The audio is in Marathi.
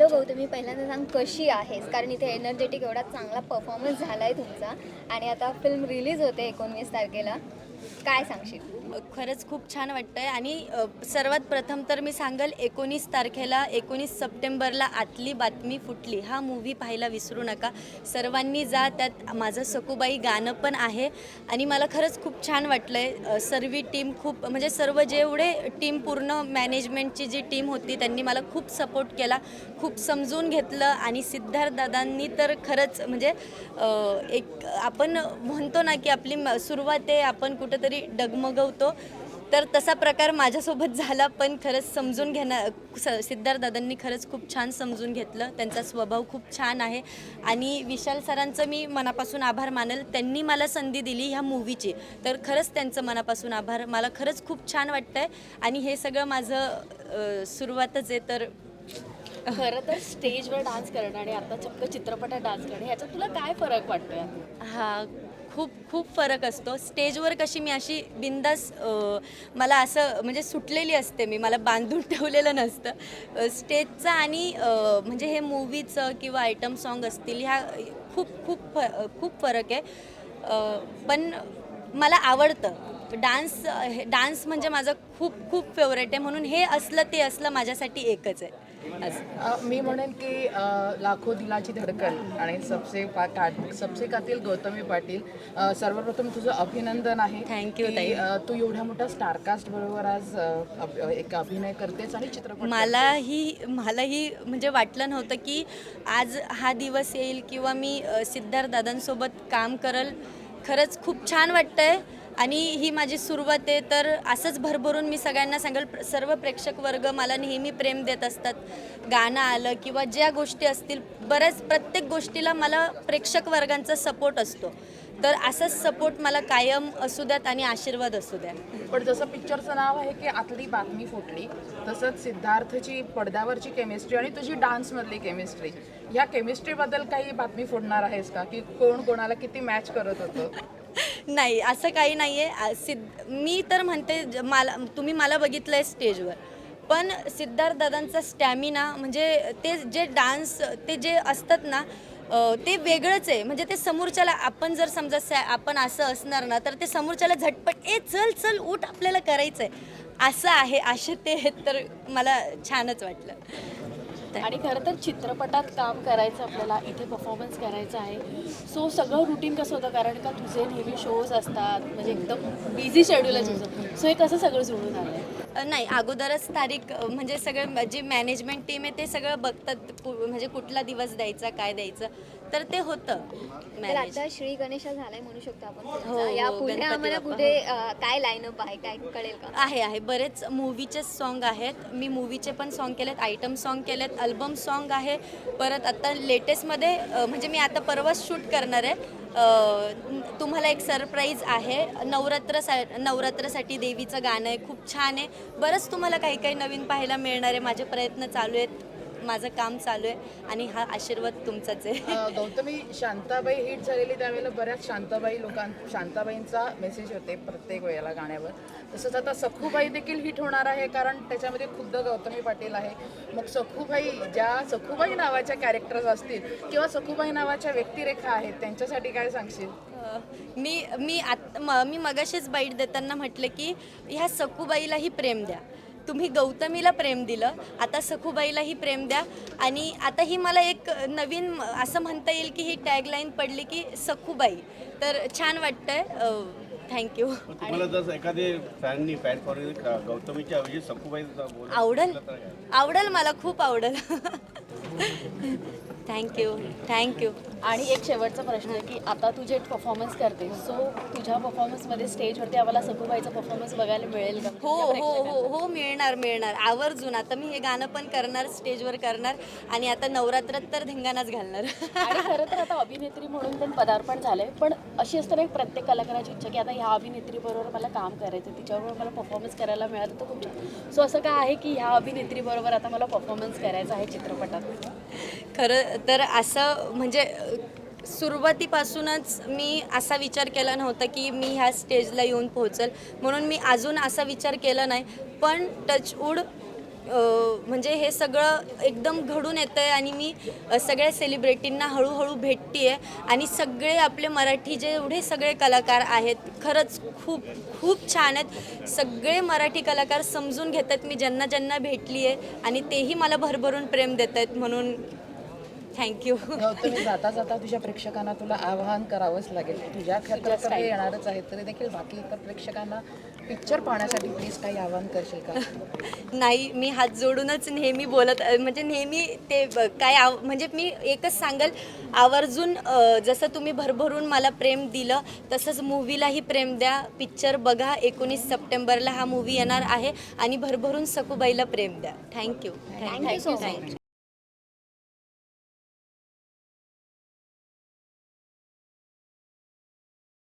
हॅलो गौतमी पहिल्यांदा सांग कशी आहेस? कारण इथे एनर्जेटिक एवढा चांगला परफॉर्मन्स झाला आहे तुमचा. आणि आता फिल्म रिलीज होते एकोणवीस तारखेला. काय सांगशील? खरंच खूप छान वाटतंय आणि सर्वात प्रथम तर मी सांगेल एकोणीस तारखेला एकोणीस सप्टेंबरला आतली बातमी फुटली. हा मूव्ही पाहायला विसरू नका. सर्वांनी जा त्यात माझं सकुबाई गाणं पण आहे आणि मला खरंच खूप छान वाटलंय. आहे सर्व टीम खूप म्हणजे सर्व जेवढे टीम पूर्ण मॅनेजमेंटची जी टीम होती त्यांनी मला खूप सपोर्ट केला खूप समजून घेतलं आणि सिद्धार्थ दादांनी तर खरंच म्हणजे एक आपण म्हणतो ना की आपली म- सुरुवात आहे आपण कुठंतरी डगमगवतो. तर तसा प्रकार माझ्यासोबत झाला पण खरंच समजून घेणार स- सिद्धार्थ दादांनी खरंच खूप छान समजून घेतलं. त्यांचा स्वभाव खूप छान आहे. आणि विशाल सरांचं मी मनापासून आभार मानेल. त्यांनी मला संधी दिली ह्या मूवीची तर खरंच त्यांचं मनापासून आभार. मला खरंच खूप छान वाटतंय. आणि हे सगळं माझं सुरुवातच आहे. तर खरं तर स्टेजवर डान्स करणं आणि आता चक्क चित्रपटात डान्स करणं ह्याच्यात तुला काय फरक वाटतोय? हा खूप खूप फरक असतो. स्टेजवर कशी मी अशी बिंदास मला असं म्हणजे सुटलेली असते मी मला बांधून ठेवलेलं नसतं. स्टेजचं आणि म्हणजे हे मूवीचं किंवा आयटम सॉन्ग असतील ह्या खूप खूप फ खूप फरक आहे. पण मला आवडतं. डान्स डान्स म्हणजे माझं खूप खूप फेवरेट आहे. म्हणून हे असलं ते असलं माझ्यासाठी एकच आहे. मी म्हणेन की लाखो दिलाची धडकन आणि सबसे पा का- सबसे कातील गौतमी पाटील सर्वप्रथम तुझं अभिनंदन आहे की, ताई. तू एवढ्या मोठ्या स्टारकास्ट बरोबर आज एक अभिनय करतेस आणि चित्रपट मलाही मलाही म्हणजे वाटलं नव्हतं की आज हा दिवस येईल किंवा मी सिद्धार्थ दादांसोबत काम करल. खरंच खूप छान वाटतंय. आणि ही माझी सुरुवात आहे तर असंच भरभरून मी सगळ्यांना सांगेल प्र- सर्व प्रेक्षक वर्ग मला नेहमी प्रेम देत असतात. गाणं आलं किंवा ज्या गोष्टी असतील बऱ्याच प्रत्येक गोष्टीला मला प्रेक्षक वर्गांचा सपोर्ट असतो. तर असाच सपोर्ट मला कायम असू द्यात आणि आशीर्वाद असू द्या पण जसं पिक्चरचं नाव आहे की आतली बातमी फुटली तसंच सिद्धार्थची पडद्यावरची केमिस्ट्री आणि तुझी डान्समधली केमिस्ट्री ह्या केमिस्ट्रीबद्दल काही बातमी फोडणार आहेस का? की कोण कोणाला किती मॅच करत होतं? नाही असं काही नाही आहे सिद्ध मी तर म्हणते ज- मला तुम्ही मला बघितलं आहे स्टेजवर. पण सिद्धार्थ दादांचा स्टॅमिना म्हणजे ते जे डान्स ते जे असतात ना अ, ते वेगळंच आहे. म्हणजे ते समोरच्याला आपण जर समजा सॅ आपण असं असणार ना तर ते समोरच्याला झटपट ए चल चल उठ आपल्याला करायचं आहे असं आहे असे ते आहेत तर मला छानच वाटलं. आणि खरं तर चित्रपटात काम करायचं आपल्याला इथे परफॉर्मन्स करायचं आहे. सो सगळं रुटीन कसं होतं? कारण का तुझे नेहमी शोज असतात म्हणजे एकदम बिझी शेड्यूल आहे तुझं सो हे कसं सगळं जुळून आलं नाही अगोदरच तारीख म्हणजे सगळं जे मॅनेजमेंट टीम आहे ते सगळं बघतात म्हणजे कुठला दिवस द्यायचा काय द्यायचं. तर ते होतं. तर आता श्री गणेशा झालाय म्हणू शकतो आपण हो. या हो, पुढे गणपती आम्हाला बाप्पा, कुठे अं, काय लाईनअप आहे काय कळेल का? आहे आहे. बरेच मूवीचे सॉन्ग आहेत. मी मूवीचे पण सॉन्ग केलेत आयटम सॉन्ग केलेत अल्बम सॉन्ग आहे. परत आता लेटेस्टमध्ये अ, म्हणजे मी आता परवाच शूट करणार आहे. अ, तुम्हाला एक सरप्राईज आहे. नवरात्र सा नवरात्रासाठी देवीचं गाणं आहे. खूप छान आहे. बरंच तुम्हाला काही काही नवीन पाहायला मिळणार आहे. माझे प्रयत्न चालू आहेत. माझं काम चालू आहे आणि हा आशीर्वाद तुमचाच आहे. अ, गौतमी शांताबाई हिट झालेली त्यावेळेला बऱ्याच शांताबाई लोकां शांताबाईंचा मेसेज होते प्रत्येक वेळेला गाण्यावर. तसंच आता सखूबाई देखील हिट होणार आहे कारण त्याच्यामध्ये खुद्द गौतमी पाटील आहे. मग सखूबाई ज्या सखूबाई नावाच्या कॅरेक्टर्स असतील किंवा सखूबाई नावाच्या व्यक्तिरेखा आहेत त्यांच्यासाठी काय सांगशील? अ, मी मी आत म- मी मगाशीच बाईट देताना म्हटलं की ह्या सखूबाईलाही प्रेम द्या. तुम्ही गौतमीला प्रेम दिलं. आता सखूबाईलाही प्रेम द्या. आणि आता ही मला एक नवीन असं म्हणता येईल की ही टॅगलाईन पडली की सखूबाई. तर छान वाटतंय. थँक्यू तुम्हाला जर एखादे फॅननी फॅन गौतमीच्या ऐवजी सखूबाई आवडेल? आवडेल मला खूप आवडेल. थँक्यू थँक्यू आणि एक शेवटचा प्रश्न आहे की आता तू जे परफॉर्मन्स करते सो तुझ्या परफॉर्मन्समध्ये स्टेजवरती आम्हाला सखूबाईचा परफॉर्मन्स बघायला मिळेल का? हो हो हो? हो मिळणार मिळणार. आवर्जून. आता मी हे गाणं पण करणार स्टेजवर करणार आणि आता नवरात्रात तर धिंगाणाच घालणार. आणि खरं तर आता अभिनेत्री म्हणून पण पदार्पण झालंय पण अशी असते ना एक प्रत्येक कलाकाराची इच्छा की आता ह्या अभिनेत्री बरोबर मला काम करायचं तिच्याबरोबर मला परफॉर्मन्स करायला मिळालं तर खूप सो असं काय आहे की ह्या अभिनेत्री बरोबर आता मला परफॉर्मन्स करायचा आहे चित्रपटात? खरं तर असं म्हणजे सुरुवातीपासूनच मी असा विचार केला नव्हता की मी ह्या स्टेजला येऊन पोहोचल. म्हणून मी अजून असा विचार केला नाही. पण टचवूड म्हणजे हे सगळं एकदम घडून येतं आहे आणि मी सगळ्या सेलिब्रिटींना हळूहळू भेटते आहे आणि सगळे आपले मराठी जेवढे सगळे कलाकार आहेत खरंच खूप खूप छान आहेत. सगळे मराठी कलाकार समजून घेतात मी ज्यांना ज्यांना भेटली आहे आणि तेही मला भरभरून प्रेम देत आहेत म्हणून थँक्यू गौतमी जाता जाता तुझ्या प्रेक्षकांना तुला आवाहन करावंच लागेल. तुझ्या हे येणारच आहे तरी देखील बाकी इतर प्रेक्षकांना पिक्चर पाहण्यासाठी प्लीज काही आवाहन करशील का? नाही मी हात जोडूनच नेहमी बोलत म्हणजे नेहमी ते काय आव म्हणजे मी एकच सांगेल आवर्जून जसं तुम्ही भरभरून मला प्रेम दिलं तसंच मूवीलाही प्रेम द्या. पिक्चर बघा एकोणीस सप्टेंबरला हा मूवी येणार आहे आणि भरभरून सकुबाईला प्रेम द्या. Thank you thank you so much